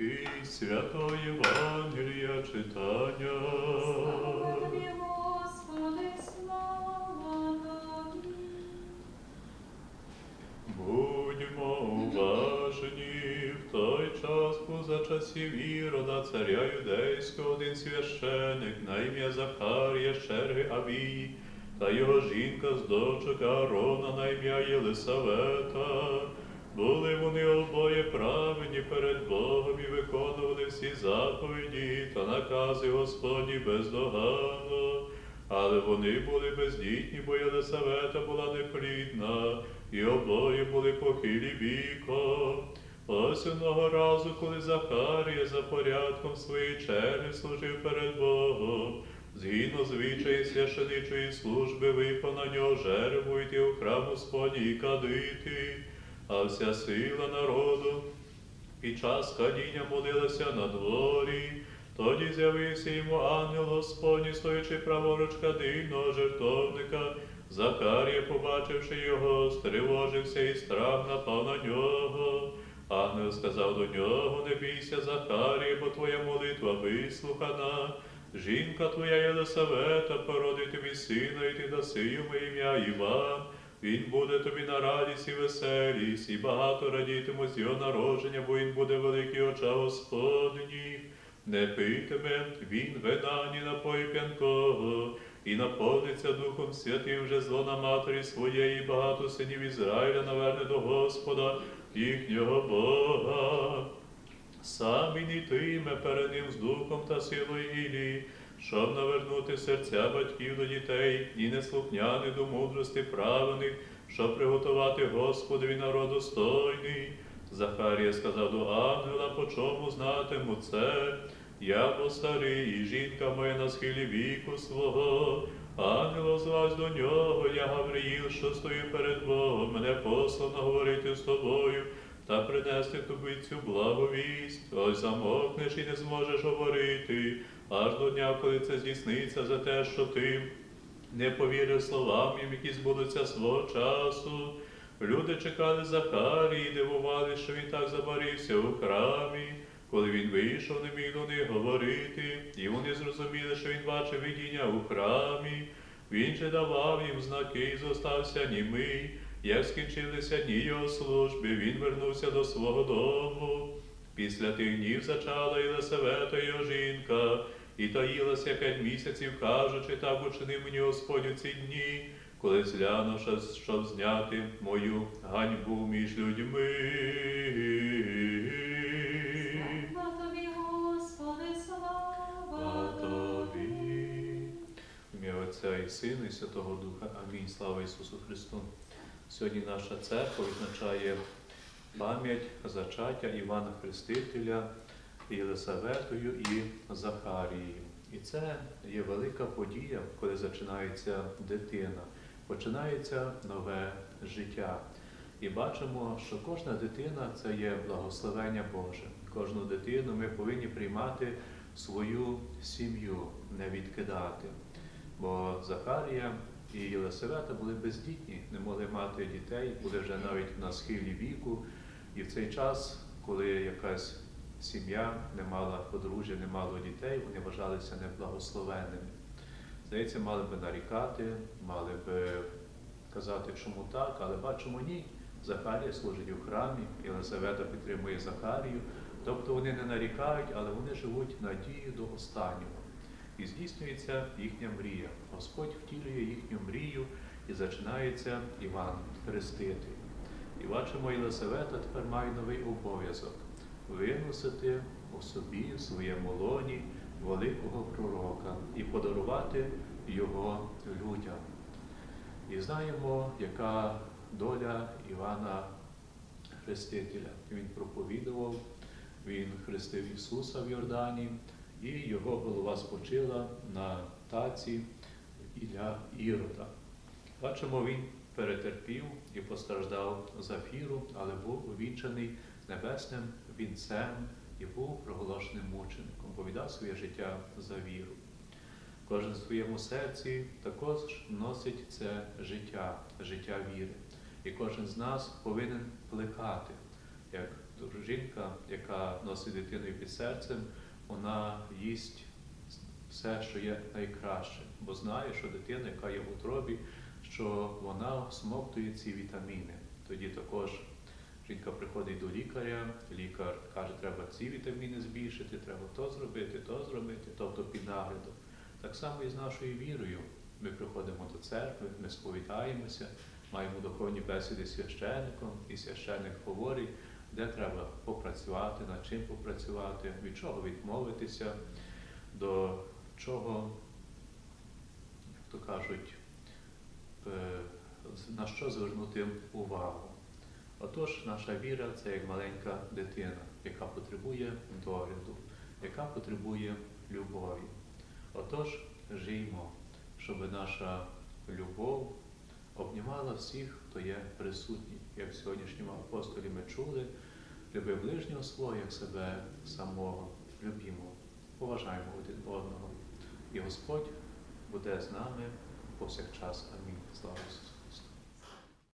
Уривки святого Євангелія читання. Слава тобі, Господи, слава тобі. Будьмо уважні, в той час поза часів Ірода, царя юдейського, один священик на ім'я Захарія, з черги Авії, та його жінка з дочок Аарона на ім'я Єлисавета. Були вони обоє праведні перед Богом і виконували всі заповіді та накази Господні бездоганно. Але вони були бездітні, бо Єлисавета була неплідна, і обоє були похилі віком. Ось одного разу, коли Захарія за порядком своєї черги служив перед Богом, згідно звичаї священичої служби випав на нього жеребу йти у храм Господній і кадити, а вся сила народу під час кадіння молилася на дворі. Тоді з'явився йому ангел Господній, стоячи праворуч кадильного жертовника. Захарія, побачивши його, стривожився і страх напав на нього. Ангел сказав до нього, не бійся, Захарія, бо твоя молитва вислухана. Жінка твоя Єлисавета породить тобі сина, і ти даси йому ім'я Іван. Він буде тобі на радість і веселість, і багато радітимуть з його народження, бо він буде великий оча Господніх. Не питиме він вина, ні напою п'янкого, і наповниться Духом Святим вже зло на матері своєї, і багато синів Ізраїля наверне до Господа, їхнього Бога. Сам він ітиме перед ним з духом та силою Ілії, щоб навернути серця батьків до дітей і неслухняних до мудрости праведних, щоб приготувати Господові народ достойний. Захарія сказав до ангела, по чому знатиму це. Я бо старий, і жінка моя на схилі віку свого. Ангел озвався до нього, я Гавриїл, що стою перед Богом, мене послано говорити з тобою та принести тобі цю благовість. Ось замовкнеш і не зможеш говорити, аж до дня, коли це здійсниться за те, що ти не повірив словам, їм, які збудуться свого часу. Люди чекали Захарії і дивували, що він так забарився у храмі. Коли він вийшов, не міг до них говорити, і вони зрозуміли, що він бачив видіння у храмі. Він же давав їм знаки і зостався німий. Як скінчилися дні його служби, він вернувся до свого дому. Після тих днів зачала Єлисавета його жінка, і таїлася п'ять місяців, кажучи, так учинив мені Господь у ці дні, коли зглянувши, щоб зняти мою ганьбу між людьми. Слава тобі, Господи, слава. Тобі. Ім'я Отця і Сина, і Святого Духа. Амінь. Слава Ісусу Христу. Сьогодні наша церква відзначає пам'ять зачаття Івана Хрестителя Єлисаветою і Захарією. І це є велика подія, коли починається дитина, починається нове життя. І бачимо, що кожна дитина це є благословення Боже. Кожну дитину ми повинні приймати свою сім'ю, не відкидати. Бо Захарія і Єлисавета були бездітні, не могли мати дітей, були вже навіть на схилі віку. І в цей час, коли якась сім'я не мала подружжя, не мала дітей, вони вважалися неблагословенними. Здається, мали би нарікати, мали би казати, чому так, але бачимо ні. Захарія служить у храмі, Єлисавета підтримує Захарію. Тобто вони не нарікають, але вони живуть надією до останнього. І здійснюється їхня мрія. Господь втілює їхню мрію і починається Іван хрестити. І бачимо, Єлисавета тепер має новий обов'язок виносити у собі, в своєму лоні великого пророка і подарувати його людям. І знаємо, яка доля Івана Хрестителя. Він проповідував, він хрестив Ісуса в Йордані, і його голова спочила на таці Ілля Ірода. Бачимо, він перетерпів і постраждав за віру, але був увінчений небесним вінцем і був проголошеним мучеником, бо віддав своє життя за віру. Кожен в своєму серці також носить це життя, життя віри. І кожен з нас повинен плекати, як жінка, яка носить дитину під серцем, вона їсть все, що є найкраще, бо знає, що дитина, яка є в утробі, що вона всмоктує ці вітаміни. Тоді також жінка приходить до лікаря, лікар каже, треба ці вітаміни збільшити, треба то зробити, то зробити, тобто під наглядом. Так само і з нашою вірою. Ми приходимо до церкви, ми сповідаємося, маємо духовні бесіди з священником, і священник говорить, де треба попрацювати, над чим попрацювати, від чого відмовитися, до чого, як то кажуть, е, на що звернути увагу. Отож, наша віра це як маленька дитина, яка потребує догляду, яка потребує любові. Отож, жиймо, щоб наша любов обнімала всіх, хто є присутній. Як в сьогоднішньому апостолі ми чули, люби ближнього свого, як себе самого, любімо, поважаємо один одного. І Господь буде з нами повсякчас. Амінь. Слава Ісусу.